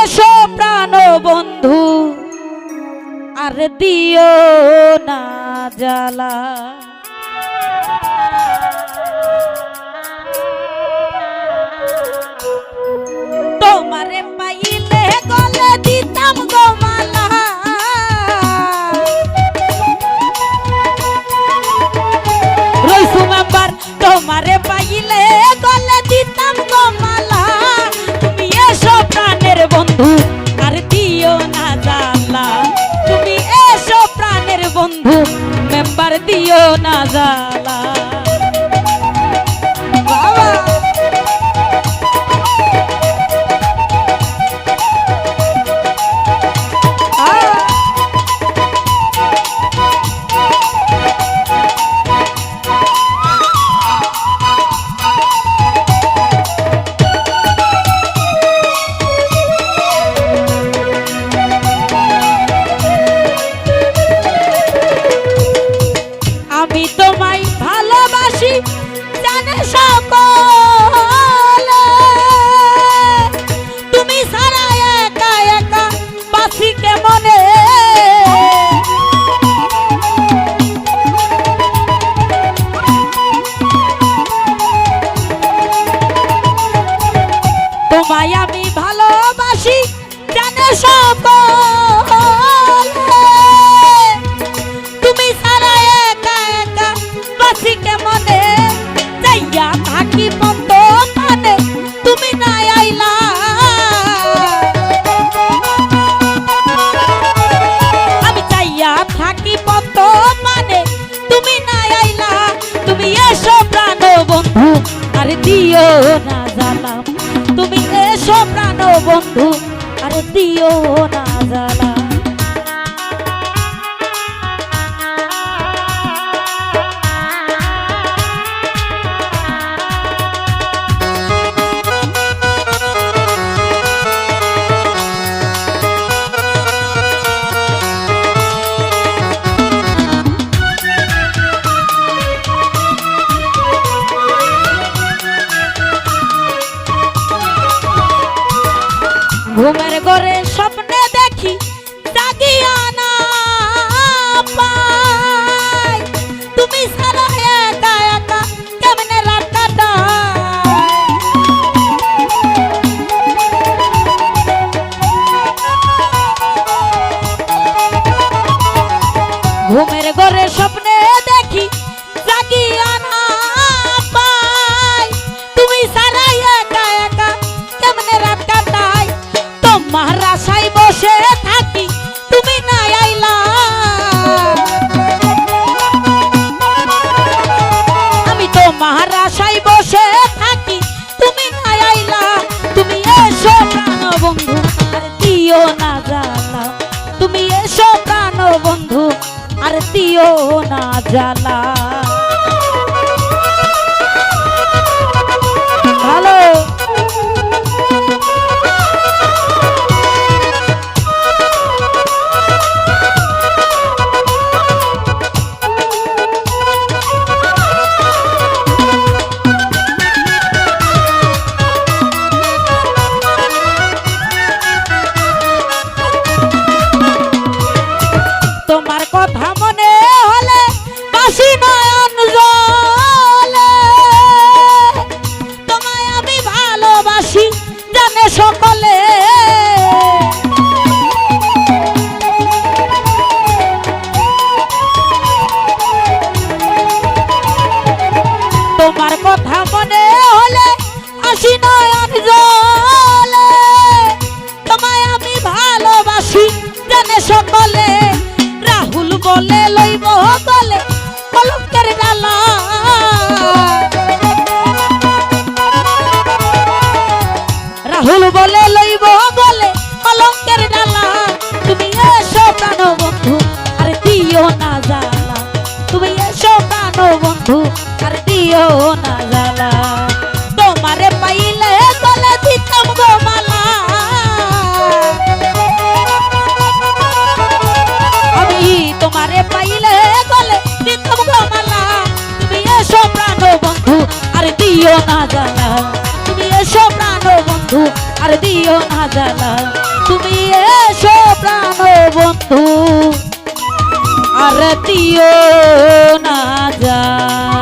এসো প্রাণ বন্ধু আর দিও না জ্বালা। দিও না জালা তুমি সারা একা একা বাসি কেমনে? মানে তুমি না আইলা। আমি যাইয়া থাকি মানে তুমি না আইলা। তুমি এসো প্রাণ বন্ধু, আর দিও না জালাম তুমি এসো প্রাণ বন্ধু আর দিও না জালাম ঘুমের ঘরে স্বপ্নে দেখি জাগিয়া না তুমি সারা বন্ধু আর দিও না জ্বালা। তুমি এসো প্রাণ বন্ধু আর দিও না জ্বালা। বলে লইব বলে বলে লইব বলে কলঙ্কের ডালা। তুমি এসো প্রাণ বন্ধু, আর দিও না জালা তুমি এসো প্রাণ বন্ধু, আর দিও না তোমারে পাইলে গলে দিতাম গমালা তুমি এসো প্রাণ বন্ধু, আর দিও না জ্বালা। তুমি এসো প্রাণ বন্ধু, আর দিও না জ্বালা। তুমি এসো প্রাণ বন্ধু, আর দিও না জ্বালা।